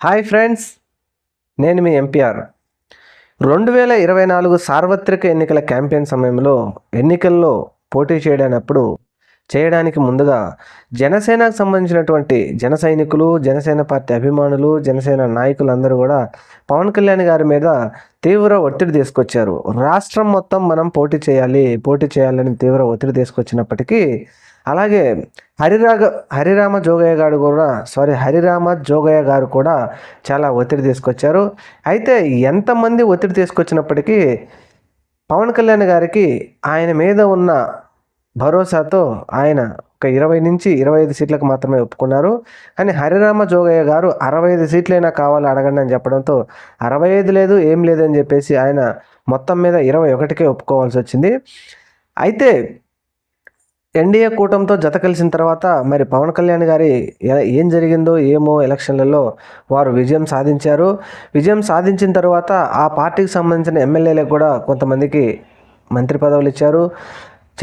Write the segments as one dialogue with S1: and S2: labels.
S1: Hi friends నేను మీ MPR. రెండు వేల ఇరవై నాలుగు సార్వత్రిక ఎన్నికల క్యాంపెయిన్ సమయంలో ఎన్నికల్లో పోటీ చేయడానప్పుడు చేయడానికి ముందుగా జనసేనకు సంబంధించినటువంటి జన సైనికులు జనసేన పార్టీ అభిమానులు జనసేన నాయకులందరూ కూడా పవన్ కళ్యాణ్ గారి మీద తీవ్ర ఒత్తిడి తీసుకొచ్చారు. రాష్ట్రం మొత్తం మనం పోటీ చేయాలి పోటీ చేయాలని తీవ్ర ఒత్తిడి తీసుకొచ్చినప్పటికీ అలాగే హరిరాగ హరిరామ జోగయ్య గారు కూడా సారీ హరిరామ జోగయ్య గారు కూడా చాలా ఒత్తిడి తీసుకొచ్చారు. అయితే ఎంతమంది ఒత్తిడి తీసుకొచ్చినప్పటికీ పవన్ కళ్యాణ్ గారికి ఆయన మీద ఉన్న భరోసాతో ఆయన ఒక ఇరవై నుంచి ఇరవై ఐదు సీట్లకు మాత్రమే ఒప్పుకున్నారు. కానీ హరిరామ జోగయ్య గారు అరవై ఐదు సీట్లైనా కావాలి అడగండి అని చెప్పడంతో అరవై ఐదు లేదు ఏం లేదని చెప్పేసి ఆయన మొత్తం మీద ఇరవై ఒకటికే ఒప్పుకోవాల్సి వచ్చింది. అయితే ఎన్డీఏ కూటమితో జత కలిసిన తర్వాత మరి పవన్ కళ్యాణ్ గారి ఏం జరిగిందో ఏమో ఎలక్షన్లలో వారు విజయం సాధించారు. విజయం సాధించిన తర్వాత ఆ పార్టీకి సంబంధించిన ఎమ్మెల్యేలకు కూడా కొంతమందికి మంత్రి పదవులు ఇచ్చారు.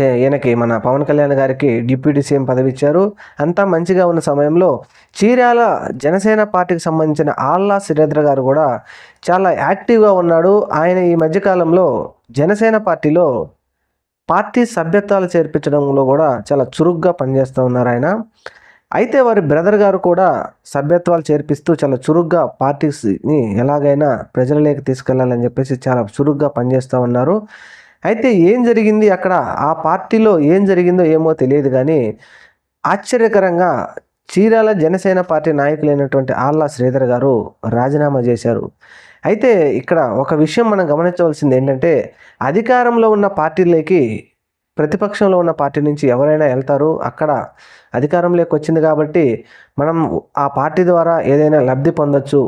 S1: చే- ఈయనకి మన పవన్ కళ్యాణ్ గారికి డిప్యూటీ సీఎం పదవి ఇచ్చారు. అంతా మంచిగా ఉన్న సమయంలో చీరాల జనసేన పార్టీకి సంబంధించిన ఆల్లా సురేంద్ర గారు కూడా చాలా యాక్టివ్గా ఉన్నాడు. ఆయన ఈ మధ్యకాలంలో జనసేన పార్టీలో పార్టీ సభ్యత్వాలు చేర్పించడంలో కూడా చాలా చురుగ్గా పనిచేస్తూ ఉన్నారు ఆయన. అయితే వారి బ్రదర్ గారు కూడా సభ్యత్వాలు చేర్పిస్తూ చాలా చురుగ్గా పార్టీస్ని ఎలాగైనా ప్రజలలోకి తీసుకెళ్ళాలని చెప్పేసి చాలా చురుగ్గా పనిచేస్తూ ఉన్నారు. అయితే ఏం జరిగింది అక్కడ? ఆ పార్టీలో ఏం జరిగిందో ఏమో తెలియదు కానీ ఆశ్చర్యకరంగా చీరాల జనసేన పార్టీ నాయకులైనటువంటి ఆల్లా శ్రీధర్ గారు రాజీనామా చేశారు. అయితే ఇక్కడ ఒక విషయం మనం గమనించవలసింది ఏంటంటే అధికారంలో ఉన్న పార్టీలకి ప్రతిపక్షంలో ఉన్న పార్టీ నుంచి ఎవరైనా వెళ్తారు అక్కడ అధికారంలోకి వచ్చింది కాబట్టి మనం ఆ పార్టీ ద్వారా ఏదైనా లబ్ధి పొందొచ్చు.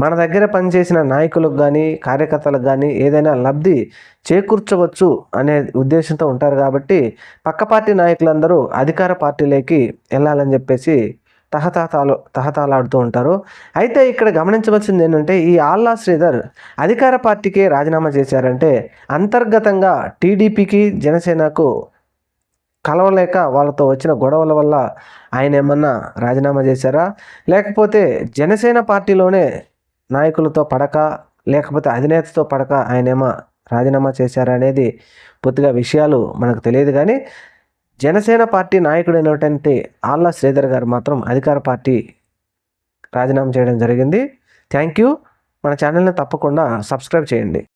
S1: మన దగ్గర పనిచేసిన నాయకులకు కానీ కార్యకర్తలకు కానీ ఏదైనా లబ్ధి చేకూర్చవచ్చు అనే ఉద్దేశంతో ఉంటారు కాబట్టి పక్క పార్టీ నాయకులందరూ అధికార పార్టీలోకి వెళ్ళాలని చెప్పేసి తహతహతాలు తహతాలాడుతూ ఉంటారు. అయితే ఇక్కడ గమనించవలసింది ఏంటంటే ఈ ఆల్లా శ్రీధర్ అధికార పార్టీకి రాజీనామా చేశారంటే అంతర్గతంగా టీడీపీకి జనసేనకు కలవలేక వాళ్ళతో వచ్చిన గొడవల వల్ల ఆయన ఏమన్నా రాజీనామా చేశారా? లేకపోతే జనసేన పార్టీలోనే నాయకులతో పడక లేకపోతే అధినేతతో పడక ఆయన ఏమో రాజీనామా చేశారా అనేది పూర్తిగా విషయాలు మనకు తెలియదు. కానీ జనసేన పార్టీ నాయకుడైనటువంటి ఆల్లా శ్రీధర్ గారు మాత్రం అధికార పార్టీ రాజీనామా చేయడం జరిగింది. Thank you. మన ఛానల్ని తప్పకుండా సబ్స్క్రైబ్ చేయండి.